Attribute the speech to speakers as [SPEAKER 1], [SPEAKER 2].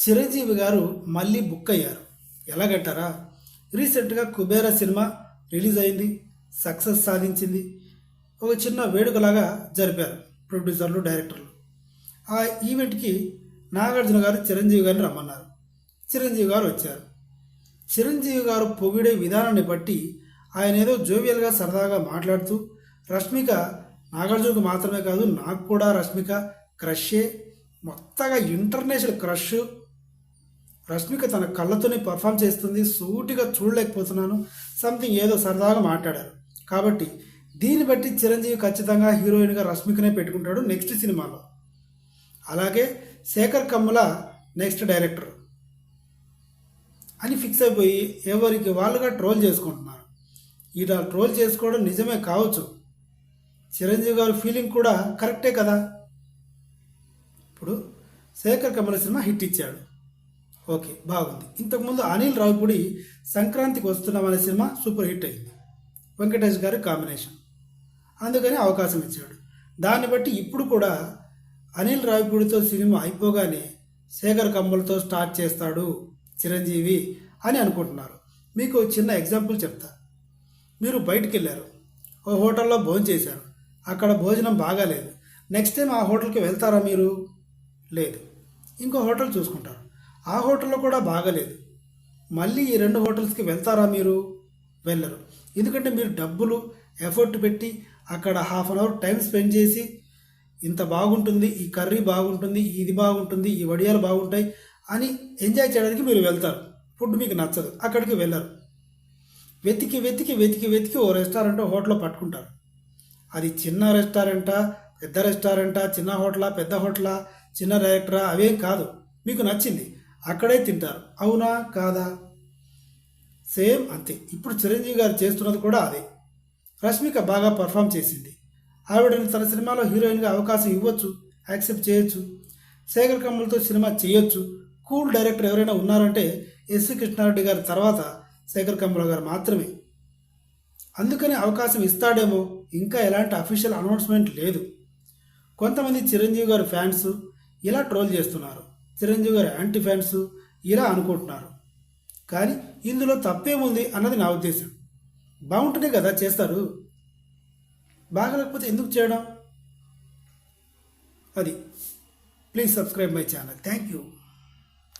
[SPEAKER 1] చిరంజీవి గారు మళ్ళీ బుక్ అయ్యారు. ఎలాగంటారా? రీసెంట్గా కుబేర సినిమా రిలీజ్ అయింది సక్సెస్ సాధించింది. ఒక చిన్న వేడుకలాగా జరిపారు ప్రొడ్యూసర్లు డైరెక్టర్లు. ఆ ఈవెంట్కి నాగార్జున గారు చిరంజీవి గారిని రమ్మన్నారు. చిరంజీవి గారు వచ్చారు. చిరంజీవి గారు పొగిడే విధానాన్ని బట్టి ఆయన ఏదో జోవియల్గా సరదాగా మాట్లాడుతూ రష్మిక నాగార్జునకు మాత్రమే కాదు నాకు కూడా రష్మిక క్రషే మొత్తగా ఇంటర్నేషనల్ క్రష్ రష్మిక తన కళ్ళతోనే పర్ఫామ్ చేస్తుంది సూటిగా చూడలేకపోతున్నాను సంథింగ్ ఏదో సరదాగా మాట్లాడారు. కాబట్టి దీన్ని బట్టి చిరంజీవి ఖచ్చితంగా హీరోయిన్గా రష్మికనే పెట్టుకుంటాడు నెక్స్ట్ సినిమాలో. అలాగే శేఖర్ కమ్ముల నెక్స్ట్ డైరెక్టర్ అని ఫిక్స్ అయిపోయి ఎవరికి వాళ్ళుగా ట్రోల్ చేసుకుంటున్నారు. ఇలా ట్రోల్ చేసుకోవడం నిజమే కావచ్చు. చిరంజీవి గారి ఫీలింగ్ కూడా కరెక్టే కదా. ఇప్పుడు శేఖర్ కమల సినిమా హిట్ ఇచ్చాడు. ఓకే బాగుంది. ఇంతకుముందు అనిల్ రావుపూడి సంక్రాంతికి వస్తున్నాం అనే సినిమా సూపర్ హిట్ అయింది. వెంకటేష్ గారి కాంబినేషన్. అందుకని అవకాశం ఇచ్చాడు. దాన్ని బట్టి ఇప్పుడు కూడా అనిల్ రావిపూడితో సినిమా అయిపోగానే శేఖర్ కమ్మలతో స్టార్ట్ చేస్తాడు చిరంజీవి అని అనుకుంటున్నారు. మీకు చిన్న ఎగ్జాంపుల్ చెప్తా. మీరు బయటికి వెళ్ళారు ఓ హోటల్లో భోజనం చేశారు. అక్కడ భోజనం బాగాలేదు. నెక్స్ట్ టైం ఆ హోటల్కి వెళ్తారా మీరు? లేదు. ఇంకో హోటల్ చూసుకుంటారు. ఆ హోటల్లో కూడా బాగలేదు. మళ్ళీ ఈ రెండు హోటల్స్కి వెళ్తారా మీరు? వెళ్ళరు. ఎందుకంటే మీరు డబ్బులు ఎఫర్ట్ పెట్టి అక్కడ half an hour time spend చేసి ఇంత బాగుంటుంది ఈ కర్రీ బాగుంటుంది ఇది బాగుంటుంది ఈ వడియాలు బాగుంటాయి అని ఎంజాయ్ చేయడానికి మీరు వెళ్తారు. ఫుడ్ మీకు నచ్చదు. అక్కడికి వెళ్ళరు. వెతికి వెతికి వెతికి వెతికి ఓ రెస్టారెంట్ హోటల్లో పట్టుకుంటారు. అది చిన్న రెస్టారెంటా పెద్ద రెస్టారెంటా చిన్న హోటలా పెద్ద హోటలా చిన్న డైరెక్టరా? అవేం కాదు. మీకు నచ్చింది. అక్కడే తింటారు. అవునా? కాదా? సేమ్ అంతే. ఇప్పుడు చిరంజీవి గారు చేస్తున్నది కూడా అదే. రష్మిక బాగా పర్ఫామ్ చేసింది. ఆవిడని తన సినిమాలో హీరోయిన్గా అవకాశం ఇవ్వచ్చు యాక్సెప్ట్ చేయొచ్చు. శేఖర్ కమ్ములతో సినిమా చేయొచ్చు. కూల్ డైరెక్టర్ ఎవరైనా ఉన్నారంటే ఎస్వి కృష్ణారెడ్డి గారి తర్వాత శేఖర్ కమ్ముల గారు మాత్రమే. అందుకని అవకాశం ఇస్తాడేమో. ఇంకా ఎలాంటి అఫీషియల్ అనౌన్స్మెంట్ లేదు. కొంతమంది చిరంజీవి గారి ఫ్యాన్స్ ఇలా ట్రోల్ చేస్తున్నారు. చిరంజీవి గారి యాంటీ ఫ్యాన్స్ ఇలా అనుకుంటున్నారు. కానీ ఇందులో తప్పేముంది అన్నది నా ఉద్దేశం. బాగుంటేనే కదా చేస్తారు. బాగలేకపోతే ఎందుకు చేయడం? అది. Please subscribe my channel thank you